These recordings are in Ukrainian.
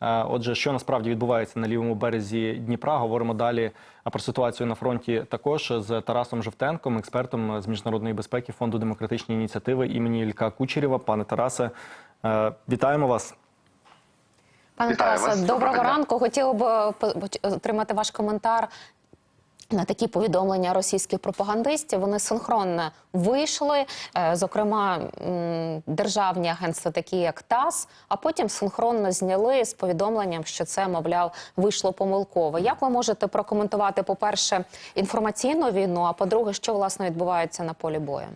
Е, Отже, що насправді відбувається на лівому березі Дніпра? Говоримо далі про ситуацію на фронті також з Тарасом Жовтенком, експертом з міжнародної безпеки фонду демократичні ініціативи імені Ілька Кучерєва. Пане Тарасе, е, вітаємо вас. Пане Тарасе, доброго ранку. Хотіла б е, отримати ваш коментар на такі повідомлення російських пропагандистів. Вони синхронно вийшли, е, зокрема державні агентства, такі як ТАСС, а потім синхронно зняли з повідомленням, що це, мовляв, вийшло помилково. Як ви можете прокоментувати, по-перше, інформаційну війну, а по-друге, що власне відбувається на полі бою?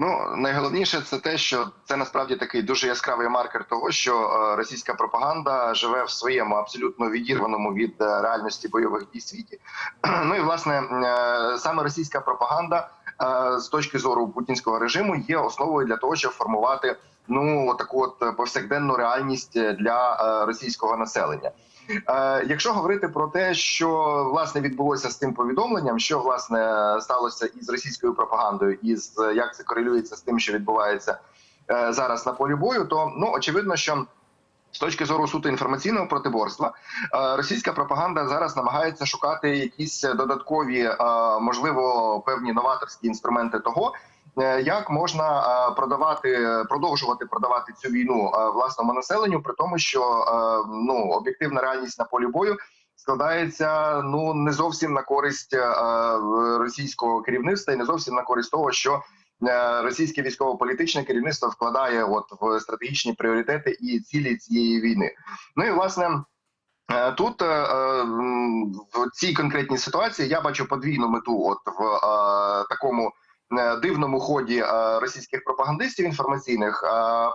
Ну найголовніше це те, що це насправді такий дуже яскравий маркер того, що е, російська пропаганда живе в своєму абсолютно відірваному від е, реальності бойових дій світі. Ну і власне е, саме російська пропаганда з точки зору путінського режиму є основою для того, щоб формувати ну таку от повсякденну реальність для російського населення. Е, Якщо говорити про те, що власне відбулося з тим повідомленням, що власне сталося із російською пропагандою, і з як це корелюється з тим, що відбувається е, зараз на полі бою, то ну очевидно, що з точки зору суто інформаційного протиборства, е, російська пропаганда зараз намагається шукати якісь додаткові, можливо, певні новаторські інструменти того. Е, Як можна е, продавати, продовжувати продавати цю війну е, власному населенню, при тому, що ну об'єктивна реальність на полі бою складається ну не зовсім на користь російського керівництва і не зовсім на користь того, що російське військово-політичне керівництво вкладає от в стратегічні пріоритети і цілі цієї війни. Ну і власне. Тут в цій конкретній ситуації я бачу подвійну мету, от в такому дивному ході е, російських пропагандистів інформаційних. Е,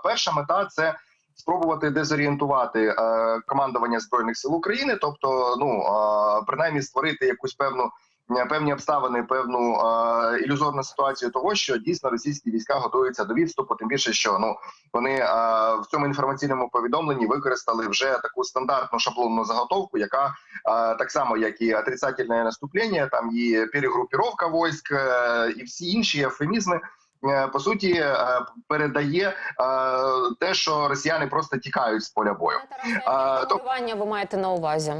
Перша мета це спробувати дезорієнтувати е, командування збройних сил України, тобто, ну е, принаймні створити якусь певну е, певні обставини, певну е, ілюзорну ситуацію того, що дійсно російські війська готуються до відступу. Тим більше, що ну вони е, в цьому інформаційному повідомленні використали вже таку стандартну шаблонну заготовку, яка е, так само, як і отрицательне наступлення, там і перегрупіровка військ, е, і всі інші ефемізми. е, По суті, е, передає е, те, що росіяни просто тікають з поля бою. Пане Тарасе, А, то- ви маєте на увазі?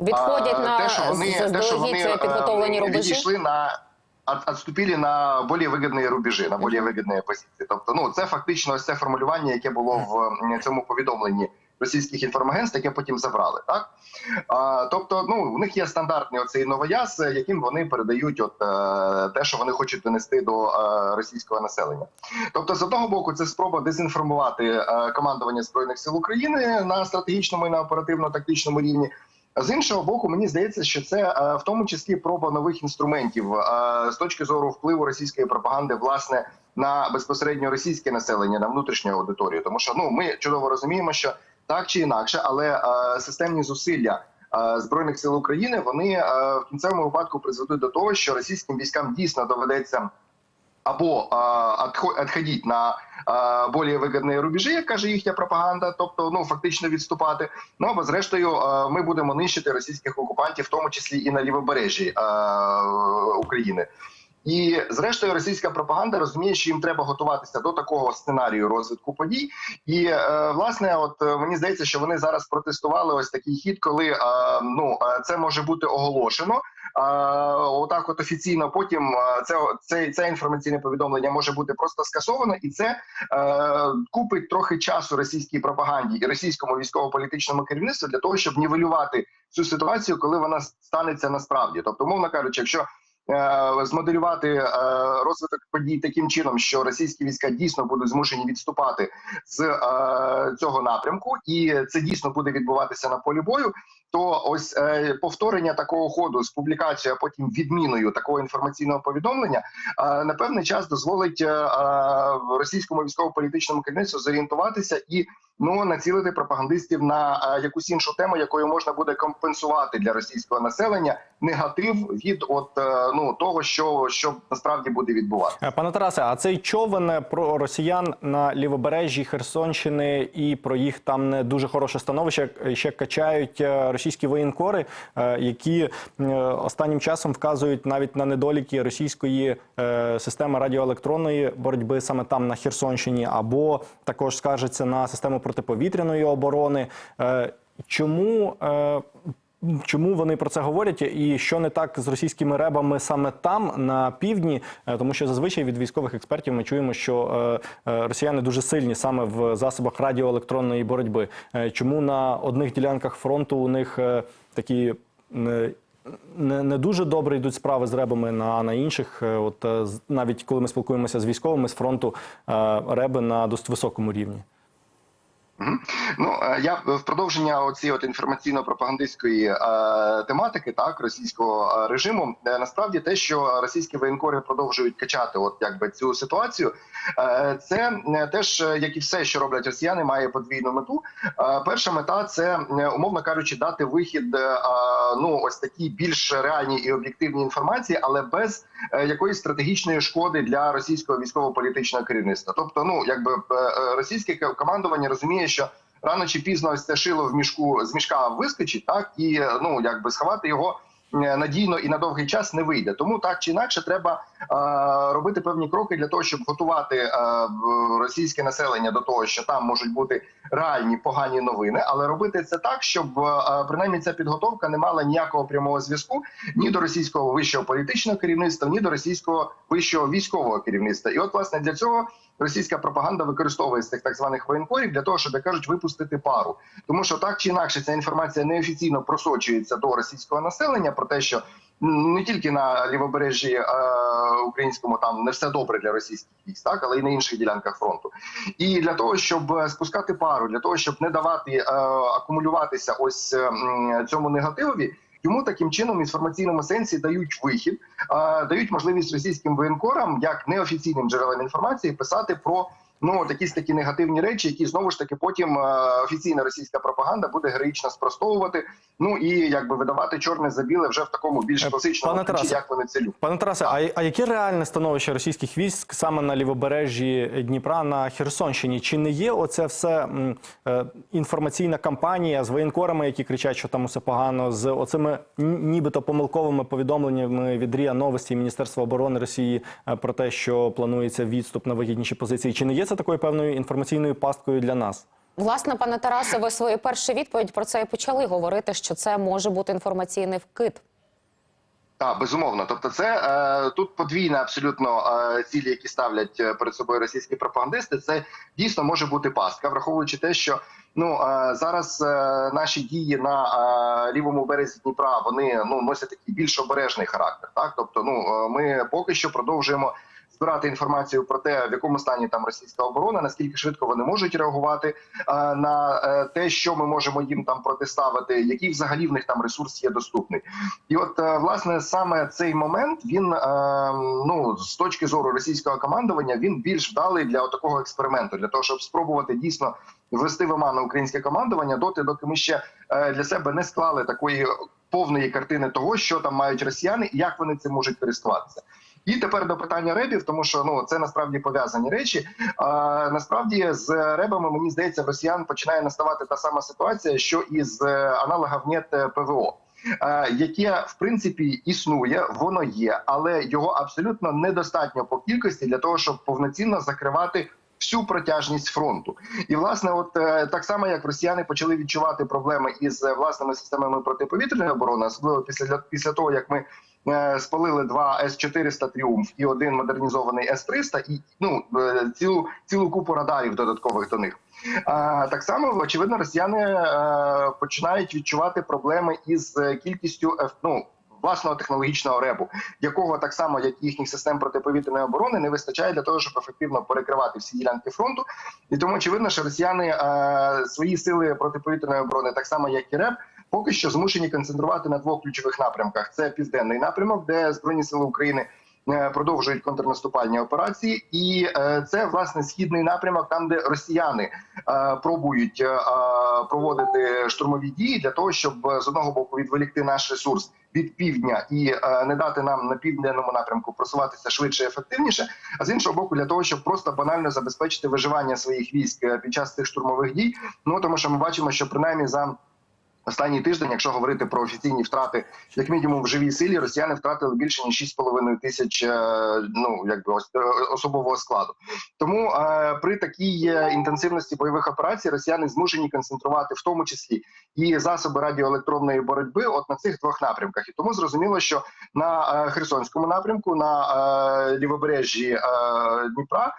Відходять А, на те, що вони, те, що вони підготовлені е, рубежі? відійшли на от- отступили на більш вигідні рубежі, на більш вигідні позиції. Тобто, ну це фактично ось це формулювання, яке було в цьому повідомленні російських інформагентств, яке потім забрали. Так а, тобто, ну в них є стандартний оцей новояз, яким вони передають, от е, те, що вони хочуть донести до е, російського населення. Тобто, з одного боку, це спроба дезінформувати е, командування збройних сил України на стратегічному і на оперативно-тактичному рівні. З іншого боку, мені здається, що це е, в тому числі проба нових інструментів е, з точки зору впливу російської пропаганди, власне, на безпосередньо російське населення, на внутрішню аудиторію. Тому що ну ми чудово розуміємо, що так чи інакше, але е, системні зусилля. Збройних сил України вони в кінцевому випадку призведуть до того, що російським військам дійсно доведеться або відходити на е, більш вигідні рубежі, як каже їхня пропаганда, тобто ну фактично відступати. Ну або зрештою, ми будемо нищити російських окупантів, в тому числі і на лівобережжі України. І зрештою, російська пропаганда розуміє, що їм треба готуватися до такого сценарію розвитку подій. І е, власне, от е, мені здається, що вони зараз протестували ось такий хід, коли е, ну це може бути оголошено. Отак, от офіційно, потім це, це, це інформаційне повідомлення може бути просто скасовано, і це е, купить трохи часу російській пропаганді і російському військово-політичному керівництву для того, щоб нівелювати цю ситуацію, коли вона станеться насправді. Тобто, мовно кажучи, якщо е, змоделювати е, розвиток подій таким чином, що російські війська дійсно будуть змушені відступати з цього напрямку, і це дійсно буде відбуватися на полі бою. То ось е, повторення такого ходу з публікацією, а потім відміною такого інформаційного повідомлення е, на певний час дозволить е, е, російському військово-політичному керівництву зорієнтуватися і ну націлити пропагандистів на е, якусь іншу тему, якою можна буде компенсувати для російського населення негатив від от е, ну того, що, що насправді буде відбуватися. Е, Пане Тарасе, а цей човен е, про росіян на лівобережжі Херсонщини і про їх там не дуже хороше становище ще качають російські воєнкори, е, які е, останнім часом вказують навіть на недоліки російської е, системи радіоелектронної боротьби саме там на Херсонщині, або також скаржаться на систему протиповітряної оборони. Чому Чому вони про це говорять, і що не так з російськими ребами саме там на півдні? Е, Тому що зазвичай від військових експертів ми чуємо, що е, е, росіяни дуже сильні саме в засобах радіоелектронної боротьби. Чому на одних ділянках фронту у них такі не, не дуже добре йдуть справи з ребами, на- на інших, от навіть коли ми спілкуємося з військовими з фронту, реби на досить високому рівні. Ну е, я в продовження оцієї от інформаційно-пропагандистської е, тематики, так російського е, режиму, насправді те, що російські воєнкори продовжують качати, от якби цю ситуацію, це теж як і все, що роблять росіяни, має подвійну мету. Перша мета це умовно кажучи, дати вихід, ну ось такій більш реальній і об'єктивній інформації, але без якоїсь стратегічної шкоди для російського військово-політичного керівництва. Тобто, ну якби російське командування розуміє, що рано чи пізно це шило в мішку з мішка вискочить, так і е, ну якби сховати його. е, Надійно і на довгий час не вийде, тому так чи інакше треба робити певні кроки для того, щоб готувати е, російське населення до того, що там можуть бути реальні погані новини, але робити це так, щоб е, принаймні ця підготовка не мала ніякого прямого зв'язку ні до російського вищого політичного керівництва, ні до російського вищого військового керівництва. І от власне для цього російська пропаганда використовує цих так званих воєнкорів для того, щоб як кажуть, випустити пару. Тому що так чи інакше ця інформація неофіційно просочується до російського населення про те, що не тільки на лівобережжі е, українському там не все добре для російських військ, так але й на інших ділянках фронту. І для того, щоб е, спускати пару, для того, щоб не давати е, акумулюватися ось е, цьому негативові. Йому таким чином в інформаційному сенсі дають вихід, е, дають можливість російським воєнкорам, як неофіційним джерелам інформації, писати про ну от якісь такі негативні речі, які знову ж таки потім е, офіційна російська пропаганда буде героїчно спростовувати. Ну і якби видавати чорне за біле вже в такому більш Е, класичному пане ключі, Тарасе, як вони це люблять. Пане Тарасе, а, а яке реальне становище російських військ саме на лівобережжі Дніпра на Херсонщині? Чи не є оце все м, е, інформаційна кампанія з воєнкорами, які кричать, що там усе погано, з оцими нібито помилковими повідомленнями від РІА Новості і Міністерства оборони Росії е, про те, що планується відступ на вигідніші позиції? Чи не є це такою певною інформаційною пасткою для нас? Власне, пане Тарасе, ви свою першу відповідь про це і почали говорити, що це може бути інформаційний вкид. Так, безумовно. Тобто, це е, тут подвійна абсолютно е, цілі, які ставлять е, перед собою російські пропагандисти. Це дійсно може бути пастка, враховуючи те, що ну е, зараз е, наші дії на е, лівому березі Дніпра вони ну носять такий більш обережний характер. Так, тобто, ну е, ми поки що продовжуємо. Збирати інформацію про те, в якому стані там російська оборона, наскільки швидко вони можуть реагувати е, на е, те, що ми можемо їм там протиставити, який взагалі в них там ресурс є доступний. І от е, власне саме цей момент він ну з точки зору російського командування він більш вдалий для такого експерименту, для того, щоб спробувати дійсно ввести в оману українське командування, доти, доки ми ще для себе не склали такої повної картини того, що там мають росіяни і як вони цим можуть користуватися. І тепер до питання ребів, тому що ну це насправді пов'язані речі. А, насправді з ребами мені здається, росіян починає наставати та сама ситуація, що і з е, аналогів НЕТ ПВО. е, Яке в принципі існує, воно є, але його абсолютно недостатньо по кількості для того, щоб повноцінно закривати всю протяжність фронту. І власне, от е, так само як росіяни почали відчувати проблеми із е, власними системами протиповітряної оборони, особливо після після того, як ми е, спалили два С-400 Тріумф і один модернізований С-300, і ну е, цілу цілу купу радарів додаткових до них. А, так само очевидно, росіяни е, починають відчувати проблеми із е, кількістю ну, власного технологічного ребу, якого так само як і їхніх систем протиповітряної оборони не вистачає для того, щоб ефективно перекривати всі ділянки фронту. І тому очевидно, що росіяни е, свої сили протиповітряної оборони, так само як і РЕБ, поки що змушені концентрувати на двох ключових напрямках: це південний напрямок, де збройні сили України е, продовжують контрнаступальні операції, і е, це власне східний напрямок, там де росіяни е, пробують проводити штурмові дії для того, щоб з одного боку відволікти наш ресурс від півдня і не дати нам на південному напрямку просуватися швидше і ефективніше. А з іншого боку, для того, щоб просто банально забезпечити виживання своїх військ під час цих штурмових дій. Ну тому що ми бачимо, що принаймні за Останній тиждень, якщо говорити про офіційні втрати, як мінімум в живій силі, росіяни втратили більше ніж 6,5 тисяч е, ну якби е, особового складу. Тому е, при такій інтенсивності бойових операцій росіяни змушені концентрувати в тому числі і засоби радіоелектронної боротьби, от на цих двох напрямках. І тому зрозуміло, що на Херсонському напрямку, на лівобережжі Дніпра,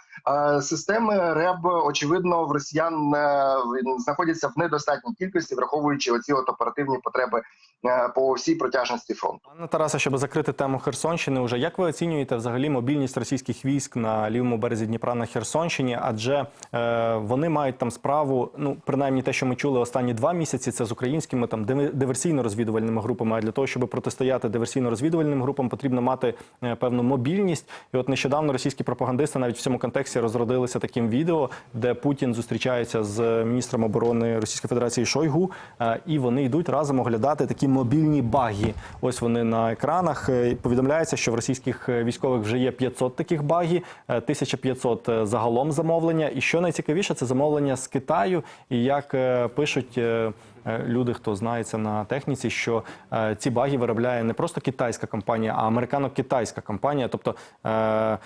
системи РЕБ очевидно в росіян е, знаходяться в недостатній кількості, враховуючи оці от оперативні потреби е, по всій протяжності фронту. Пане Тарасе, щоб закрити тему Херсонщини, уже як ви оцінюєте взагалі мобільність російських військ на лівому березі Дніпра на Херсонщині? Адже е, вони мають там справу, ну принаймні те, що ми чули останні два місяці, це з українськими там диверсійно-розвідувальними групами. А для того, щоб протистояти диверсійно-розвідувальним групам, потрібно мати е, певну мобільність. І от нещодавно російські пропагандисти навіть в цьому контексті розродилися таким відео, де Путін зустрічається з міністром оборони Російської Федерації Шойгу, е, і вони йдуть разом оглядати такі мобільні баги. Ось вони на екранах. Е, Повідомляється, що в російських е, військових вже є 500 таких багів, е, 1500 загалом замовлення. І що найцікавіше, це замовлення з Китаю. І як пишуть. Люди, хто знається на техніці, що е, ці баги виробляє не просто китайська компанія, а американо-китайська компанія. Тобто е,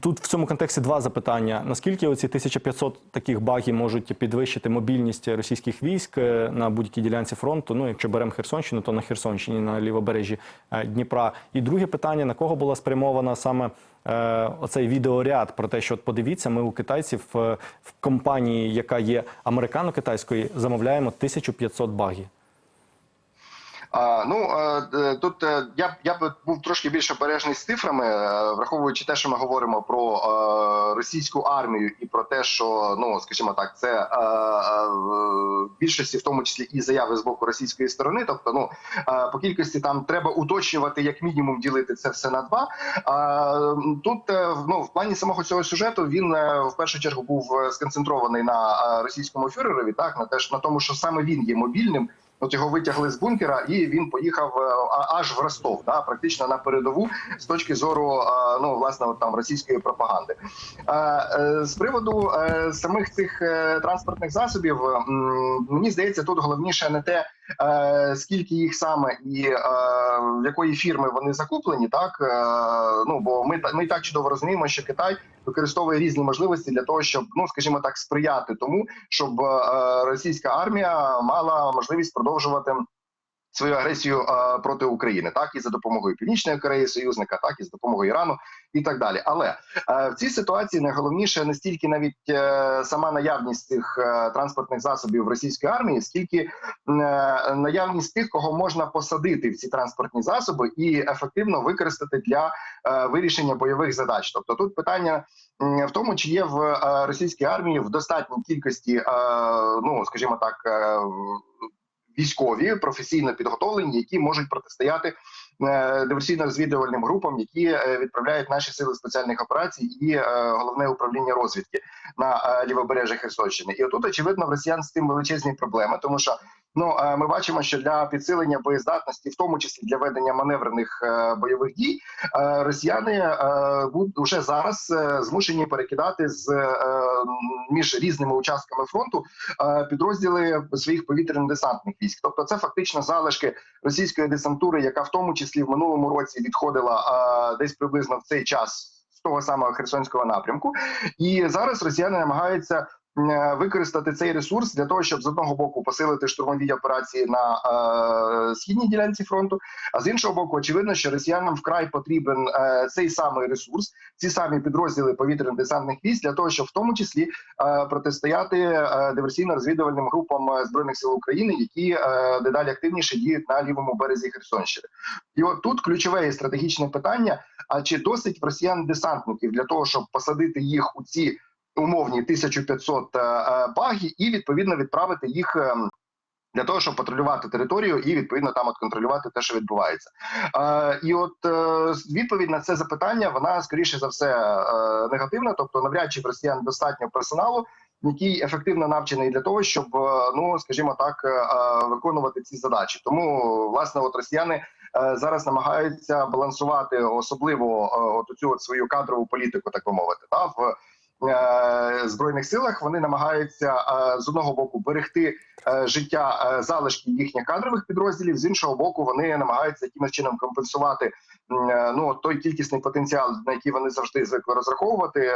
Тут в цьому контексті два запитання: наскільки оці 1500 таких багів можуть підвищити мобільність російських військ е, на будь-якій ділянці фронту? Ну, якщо беремо Херсонщину, то на Херсонщині на лівобережжі е, Дніпра. І друге питання: на кого була спрямована саме е, оцей відеоряд про те, що от подивіться, ми у китайців в компанії, яка є американо-китайської, замовляємо 1500 багів. Ну е, тут е, я я б був трошки більш обережний з цифрами, е, враховуючи те, що ми говоримо про російську армію і про те, що ну скажімо так, це більшості, в тому числі і заяви з боку російської сторони. Тобто, ну по кількості там треба уточнювати як мінімум ділити це все на два. Тут ну в плані самого цього сюжету він в першу чергу був сконцентрований на російському фюрерові, так на те, на тому, що саме він є мобільним. От його витягли з бункера, і він поїхав е, аж в Ростов, да, практично на передову з точки зору е, ну власне от там російської пропаганди. Е, З приводу самих цих транспортних засобів, мені здається, тут головніше не те, скільки їх саме і е, в якої фірми вони закуплені, так е, ну бо ми ми так чудово розуміємо, що Китай використовує різні можливості для того, щоб ну скажімо так, сприяти тому, щоб е, російська армія мала можливість продовжувати. Свою агресію е, проти України, так і за допомогою Північної Кореї, союзника, так і за допомогою Ірану, і так далі. Але е, в цій ситуації найголовніше не стільки навіть е, сама наявність цих е, транспортних засобів російської армії, скільки е, наявність тих, кого можна посадити в ці транспортні засоби і ефективно використати для е, вирішення бойових задач. Тобто тут питання в тому, чи є в е, російській армії в достатній кількості, е, ну скажімо так. е, Військові професійно підготовлені, які можуть протистояти е, диверсійно-розвідувальним групам, які е, відправляють наші сили спеціальних операцій і е, головне управління розвідки на лівобережжя Херсонщини. І отут очевидно в росіян з тим величезні проблеми, тому що ну е, ми бачимо, що для підсилення боєздатності, в тому числі для ведення маневрених е, бойових дій, е, росіяни е, уже зараз змушені перекидати з між різними участками фронту підрозділи своїх повітряно-десантних військ. Тобто, це фактично залишки російської десантури, яка в тому числі в минулому році відходила десь приблизно в цей час того самого Херсонського напрямку, і зараз росіяни намагаються. Е, Використати цей ресурс для того, щоб з одного боку посилити штурмові операції на е, східній ділянці фронту, а з іншого боку, очевидно, що росіянам вкрай потрібен е, цей самий ресурс, ці самі підрозділи повітряно-десантних військ для того, щоб в тому числі е, протистояти е, диверсійно-розвідувальним групам е, збройних сил України, які е, дедалі активніше діють на лівому березі Херсонщини. І от тут ключове і стратегічне питання: а чи досить росіян десантників для того, щоб посадити їх у ці умовні 1500 е, е, і відповідно відправити їх. ем, Для того щоб патрулювати територію і відповідно там от контролювати те, що відбувається, е, і от е, відповідь на це запитання вона скоріше за все е, негативна. Тобто, навряд чи в росіян достатньо персоналу, який ефективно навчений для того, щоб е, ну скажімо так е, е, виконувати ці задачі. Тому власне, от росіяни е, зараз намагаються балансувати особливо е, от цю от свою кадрову політику, так би мовити, та в е, збройних силах. Вони намагаються е, з одного боку берегти е, життя е, залишків їхніх кадрових підрозділів. З іншого боку, вони намагаються якимось чином компенсувати е, ну той кількісний потенціал, на який вони завжди звикли розраховувати, е,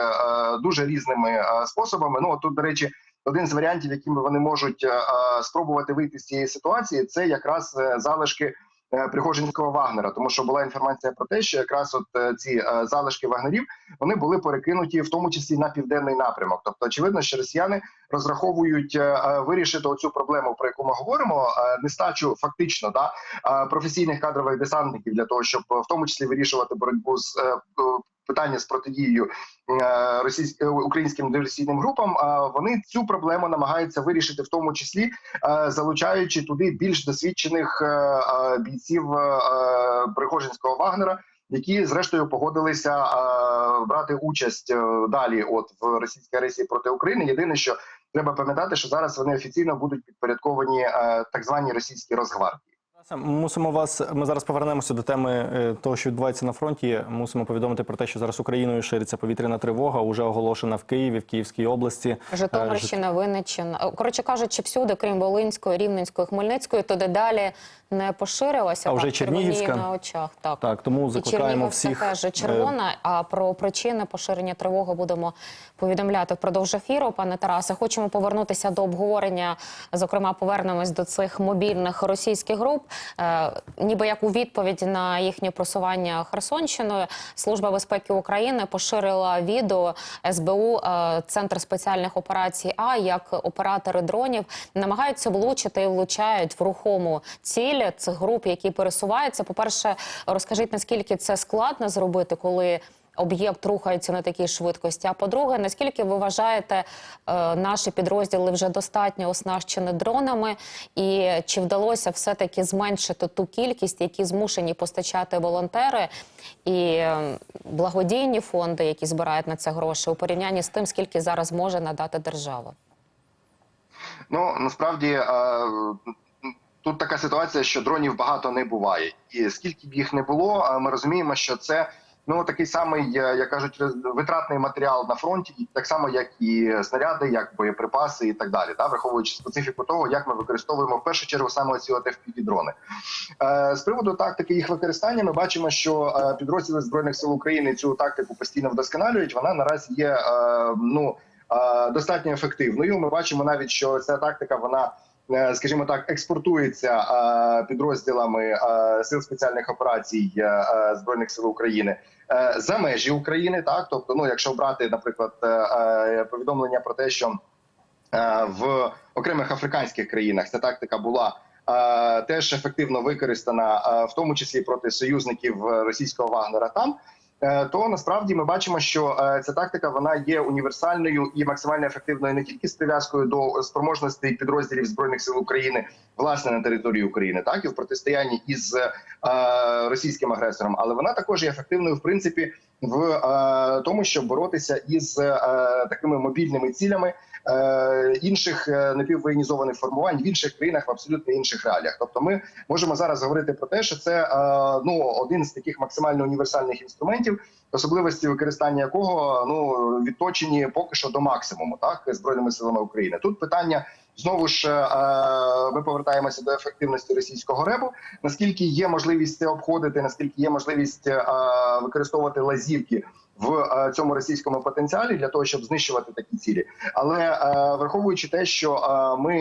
дуже різними е, способами. Ну тут, до речі, один з варіантів, якими вони можуть е, е, спробувати вийти з цієї ситуації, це якраз е, залишки. Е, Пригожинського Вагнера, тому що була інформація про те, що якраз от е, ці е, залишки вагнерів вони були перекинуті в тому числі на південний напрямок. Тобто, очевидно, що росіяни розраховують вирішити оцю проблему, про яку ми говоримо, нестачу фактично да професійних кадрових десантників для того, щоб в тому числі вирішувати боротьбу з питання з протидією е, російськ... е, українським диверсійним групам. А вони цю проблему намагаються вирішити, в тому числі е, залучаючи туди більш досвідчених бійців Пригожинського Вагнера. Які зрештою погодилися е, брати участь е, далі, от в російській агресії проти України. Єдине, що треба пам'ятати, що зараз вони офіційно будуть підпорядковані е, так званій російській Росгвардії. Мусимо вас. Ми зараз повернемося до теми е, того, що відбувається на фронті. Мусимо повідомити про те, що зараз Україною шириться повітряна тривога, уже оголошена в Києві, в Київській області. Е, Житомирщина, Винниччина. Коротше кажучи, всюди, крім Волинської, Рівненської, Хмельницької, туди далі не поширилася. А вже так, Чернігівська? на очах. Так. Так, тому закликаємо всіх теж е, червона. А про причини поширення тривоги будемо повідомляти впродовж ефіру. Пане Тарасе, хочемо повернутися до обговорення. Зокрема, повернемось до цих мобільних російських груп. Е, ніби як у відповідь на їхнє просування Херсонщиною, служба безпеки України поширила відео СБУ е, Центр спеціальних операцій. А як оператори дронів намагаються влучити і влучають в рухому ціль цих груп, які пересуваються. По перше, розкажіть наскільки це складно зробити, коли об'єкт рухається на такій швидкості. А по-друге, наскільки ви вважаєте, е, наші підрозділи вже достатньо оснащені дронами, і чи вдалося все-таки зменшити ту кількість, які змушені постачати волонтери і е, благодійні фонди, які збирають на це гроші, у порівнянні з тим, скільки зараз може надати держава? Ну насправді е, тут така ситуація, що дронів багато не буває, і скільки б їх не було, ми розуміємо, що це. Ну такий самий, е, як кажуть, витратний матеріал на фронті, так само як і снаряди, як боєприпаси і так далі, та враховуючи специфіку того, як ми використовуємо в першу чергу саме ці от FPV-дрони. Е, з приводу тактики їх використання, ми бачимо, що е, підрозділи збройних сил України цю тактику постійно вдосконалюють. Вона наразі є е, ну е, достатньо ефективною. Ми бачимо навіть, що ця тактика вона. е, Скажімо так, експортується підрозділами сил спеціальних операцій збройних сил України за межі України. Так, тобто, ну якщо брати, наприклад, е, е, повідомлення про те, що е, в окремих африканських країнах ця тактика була е, теж ефективно використана, е, в тому числі проти союзників е, російського Вагнера там. Е, То насправді ми бачимо, що е, ця тактика вона є універсальною і максимально ефективною не тільки з прив'язкою до спроможностей підрозділів збройних сил України власне на території України, так і в протистоянні із е, російським агресором, але вона також є ефективною в принципі в тому, щоб боротися із такими мобільними цілями інших е, напіввоєнізованих формувань в інших країнах в абсолютно інших реаліях. Тобто, ми можемо зараз говорити про те, що це е, ну один з таких максимально універсальних інструментів, особливості використання якого ну відточені поки що до максимуму, так збройними силами України. Тут питання. Знову ж е, ми повертаємося до ефективності російського ребу. Наскільки є можливість це обходити, наскільки є можливість е, використовувати лазівки в е, цьому російському потенціалі для того, щоб знищувати такі цілі, але е, враховуючи те, що е, ми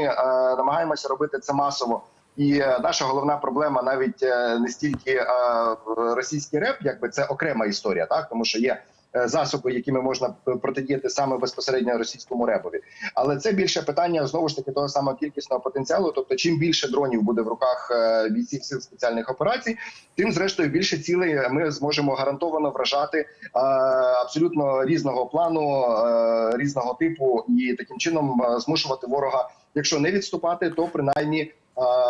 намагаємося робити це масово. І наша головна проблема навіть не стільки російський реп, якби це окрема історія, так тому що є засоби, якими можна протидіяти саме безпосередньо російському ребові. Але це більше питання знову ж таки того самого кількісного потенціалу. Тобто, чим більше дронів буде в руках е, бійців сил спеціальних операцій, тим зрештою більше цілей ми зможемо гарантовано вражати е, абсолютно різного плану, е, різного типу, і таким чином е, змушувати ворога, якщо не відступати, то принаймні е,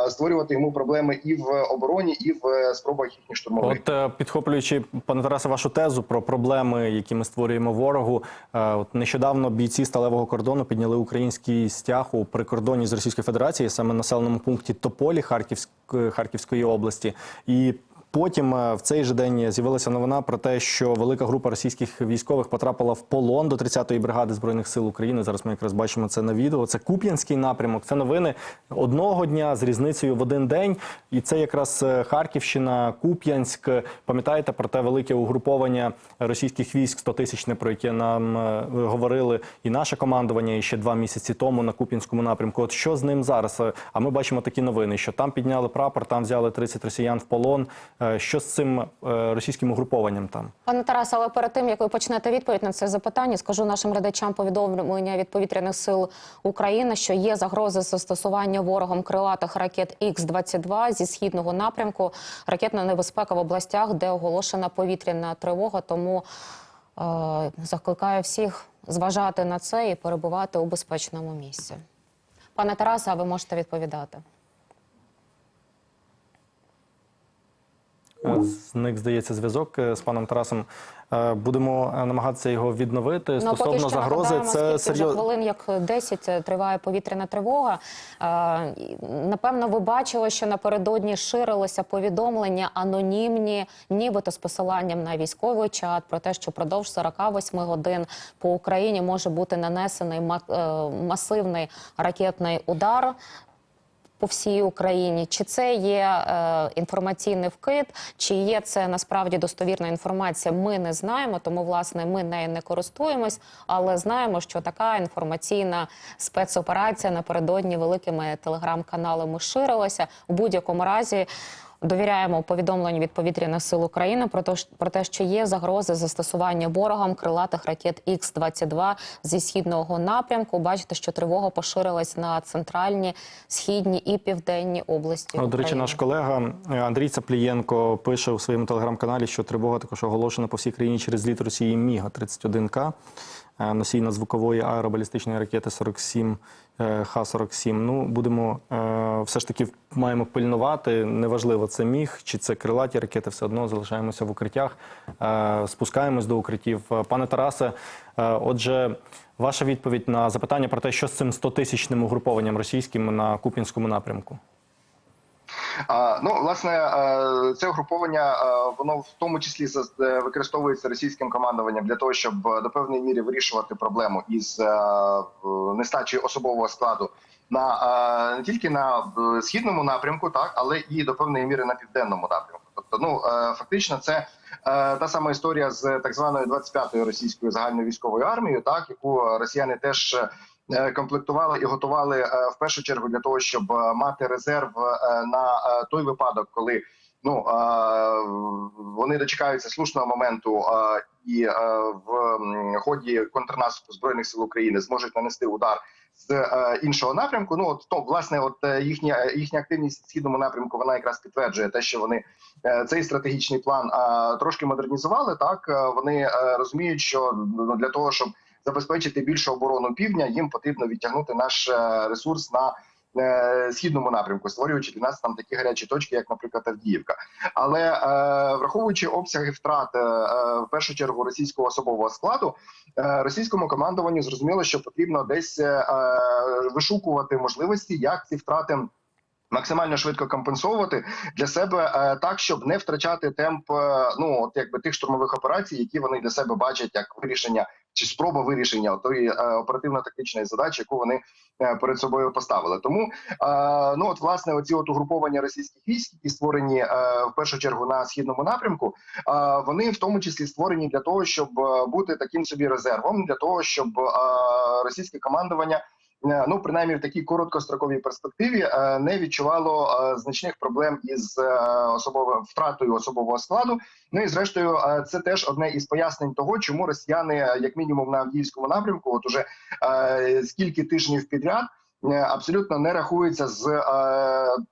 створювати йому проблеми і в обороні, і в е, спробах їхніх штурмових. От е, підхоплюючи пане Тарасе, вашу тезу про проблеми, які ми створюємо ворогу. е, От нещодавно бійці сталевого кордону підняли український стяг у прикордоні з Російською Федерацією, саме населеному пункті Тополі Харківської Харківської області. І Потім е, в цей же день з'явилася новина про те, що велика група російських військових потрапила в полон до 30-ї бригади збройних сил України. Зараз ми якраз бачимо це на відео. Це Куп'янський напрямок. Це новини одного дня з різницею в один день. І це якраз е, Харківщина, Куп'янськ. Пам'ятаєте про те велике угруповання російських військ 100 тисячне, про яке нам е, говорили і наше командування і ще два місяці тому на Куп'янському напрямку. От що з ним зараз? А ми бачимо такі новини, що там підняли прапор, там взяли 30 росіян в полон. Е, Що з цим е, російським угрупованням там? Пане Тарасе, але перед тим як ви почнете відповідь на це запитання, скажу нашим глядачам повідомлення від повітряних сил України, що є загрози застосування ворогом крилатих ракет Х-22 зі східного напрямку. Ракетна небезпека в областях, де оголошена повітряна тривога. Тому е, закликаю всіх зважати на це і перебувати у безпечному місці. Пане Тарасе, а ви можете відповідати. Е, Зник, здається, зв'язок е, з паном Тарасом. Е, Будемо е, намагатися його відновити. Ну, поки Стосовно що загрози, це серйозно. хвилин, як 10 триває повітряна тривога. Напевно, ви бачили, що напередодні ширилося повідомлення анонімні, нібито з посиланням на військовий чат про те, що продовж 48 годин по Україні може бути нанесений масивний ракетний удар по всій Україні. Чи це є е, інформаційний вкид, чи є це насправді достовірна інформація? Ми не знаємо, тому власне ми нею не користуємось, але знаємо, що така інформаційна спецоперація напередодні великими телеграм-каналами ширилася. У будь-якому разі. Довіряємо повідомленню від повітряних сил України про те, про те, що є загрози застосування ворогам крилатих ракет Х-22 зі східного напрямку. Бачите, що тривога поширилась на центральні, східні і південні області. От, До речі, наш колега е, Андрій Цаплієнко пише у своєму телеграм-каналі, що тривога також оголошена по всій країні через зліт Росії Міга 31К, е, носій надзвукової аеробалістичної ракети 47 е, Х-47. Ну, будемо е, все ж таки маємо пильнувати. Неважливо, це міг чи це крилаті ракети, все одно залишаємося в укриттях, спускаємось до укриттів. Пане Тарасе, отже, ваша відповідь на запитання про те, що з цим 100-тисячним угрупованням російським на Куп'янському напрямку. Ну, власне, е, це угруповання, е, воно в тому числі е, використовується російським командуванням для того, щоб до певної міри вирішувати проблему із нестачею особового складу на не тільки на східному напрямку, так але і до певної міри на південному напрямку. Тобто, ну фактично, це та сама історія з так званою 25-ю російською загальною військовою армією, так яку росіяни теж. Е, Комплектували і готували е, в першу чергу для того, щоб е, мати резерв на той випадок, коли ну вони дочекаються слушного моменту і в ході контрнаступу збройних сил України зможуть нанести удар з іншого напрямку. Ну от то власне, от їхня їхня активність в східному напрямку вона якраз підтверджує те, що вони цей стратегічний план трошки модернізували. Так вони розуміють, що ну, для того, щоб забезпечити більшу оборону півдня, їм потрібно відтягнути наш е, ресурс на е, східному напрямку, створюючи для нас там такі гарячі точки, як, наприклад, Авдіївка. Але е, враховуючи обсяги втрат е, е, в першу чергу російського особового складу, е, російському командуванню зрозуміло, що потрібно десь е, вишукувати можливості, як ці втрати. Максимально швидко компенсовувати для себе е, так, щоб не втрачати темп е, ну от якби тих штурмових операцій, які вони для себе бачать як вирішення чи спроба вирішення тої е, оперативно-тактичної задачі, яку вони е, перед собою поставили. Тому е, ну от власне оці от угруповання російських військ, які створені в першу чергу на східному напрямку, вони в тому числі створені для того, щоб бути таким собі резервом, для того, щоб російське командування. Е, Ну, принаймні в такій короткостроковій перспективі е, не відчувало е, значних проблем із особовим втратою особового складу. Ну і зрештою, це теж одне із пояснень того, чому росіяни, як мінімум на Авдіївському напрямку, от уже скільки тижнів підряд. Е, абсолютно не рахується з е,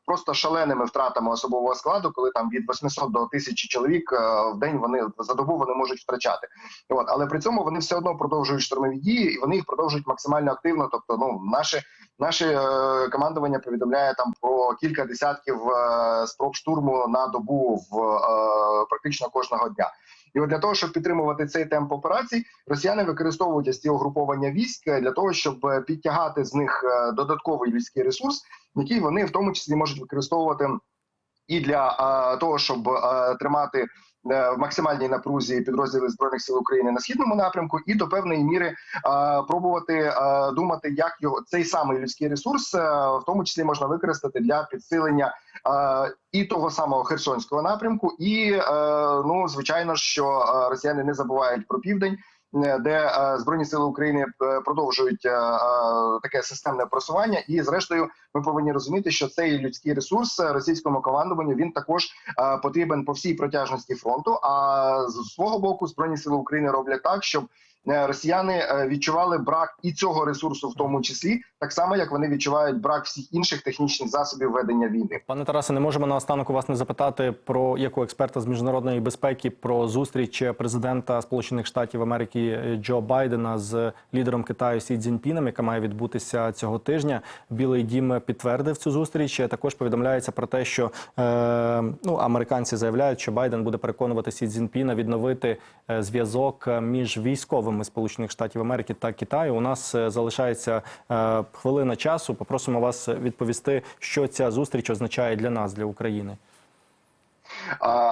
просто шаленими втратами особового складу, коли там від 800 до 1000 чоловік е, в день вони за добу вони можуть втрачати. От але при цьому вони все одно продовжують штурмові дії, і вони їх продовжують максимально активно. Тобто, ну наше наше командування повідомляє там про кілька десятків е, спроб штурму на добу в практично кожного дня. І от для того, щоб підтримувати цей темп операцій, росіяни використовують ось ці угруповання військ для того, щоб е, підтягати з них е, додатковий людський ресурс, який вони в тому числі можуть використовувати і для е, того, щоб е, тримати е, в максимальній напрузі підрозділи збройних сил України на східному напрямку, і до певної міри е, пробувати е, думати, як його цей самий людський ресурс, е, в тому числі можна використати для підсилення е, і того самого Херсонського напрямку, і е, ну звичайно, що е, росіяни не забувають про південь. е, Де збройні сили України продовжують таке системне просування, і зрештою ми повинні розуміти, що цей людський ресурс російському командуванню він також потрібен по всій протяжності фронту. А з свого боку, збройні сили України роблять так, щоб росіяни е, відчували брак і цього ресурсу, в тому числі, так само як вони відчувають брак всіх інших технічних засобів ведення війни. Пане Тарасе, не можемо наостанок у вас не запитати про як експерта з міжнародної безпеки про зустріч президента Сполучених Штатів Америки Джо Байдена з лідером Китаю Сі Цзіньпіном, яка має відбутися цього тижня. Білий дім підтвердив цю зустріч. Також повідомляється про те, що е, ну американці заявляють, що Байден буде переконувати Сі Цзіньпіна відновити е, зв'язок між військовими Сполучених Штатів Америки та Китаю. У нас е, залишається е, хвилина часу. Попросимо вас відповісти, що ця зустріч означає для нас, для України.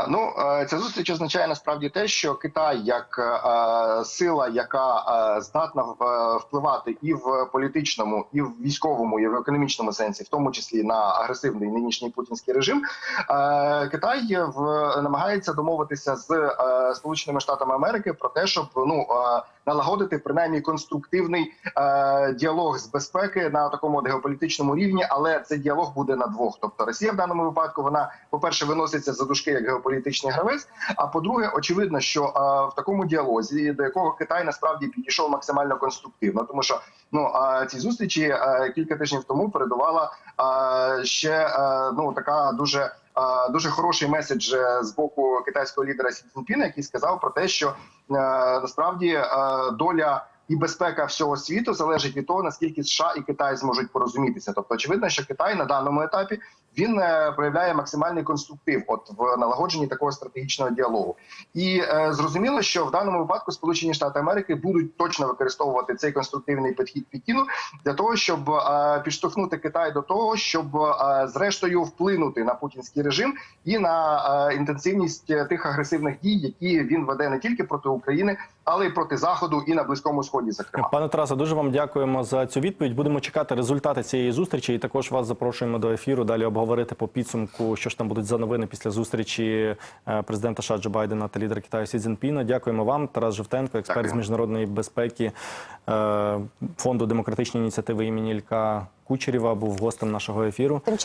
Ну е, ця зустріч означає насправді те, що Китай як е, сила, яка е, здатна е, впливати і в політичному, і в військовому, і в економічному сенсі, в тому числі на агресивний нинішній путінський режим, е, Китай в намагається домовитися з е, Сполученими Штатами Америки про те, щоб ну е, налагодити принаймні конструктивний е, діалог з безпеки на такому геополітичному рівні, але цей діалог буде на двох. Тобто Росія в даному випадку вона, по перше, виноситься за дужки як геополітичний гравець. А по-друге, очевидно, що в такому діалозі, до якого Китай насправді підійшов максимально конструктивно, тому що ну е, ці зустрічі кілька тижнів тому передувала ще ну така дуже. Дуже хороший меседж е, з боку китайського лідера Сі Цзіньпіна, який сказав про те, що е, насправді е, доля і безпека всього світу залежить від того, наскільки США і Китай зможуть порозумітися. Тобто, очевидно, що Китай на даному етапі він е, проявляє максимальний конструктив, от в налагодженні такого стратегічного діалогу. І е, зрозуміло, що в даному випадку Сполучені Штати Америки будуть точно використовувати цей конструктивний підхід Пекіну для того, щоб е, підштовхнути Китай до того, щоб е, зрештою вплинути на путінський режим і на е, інтенсивність е, тих агресивних дій, які він веде не тільки проти України, але й проти заходу і на близькому сході. Зокрема. Пане Тарасе, дуже вам дякуємо за цю відповідь. Будемо чекати результати цієї зустрічі, і також вас запрошуємо до ефіру. Далі обговорити по підсумку, що ж там будуть за новини після зустрічі е, президента США Джо Байдена та лідера Китаю Сі Цзіньпіна. Дякуємо вам, Тарас Живтенко, експерт з міжнародної безпеки е, фонду демократичної ініціативи імені Ілька Кучерєва, був гостем нашого ефіру.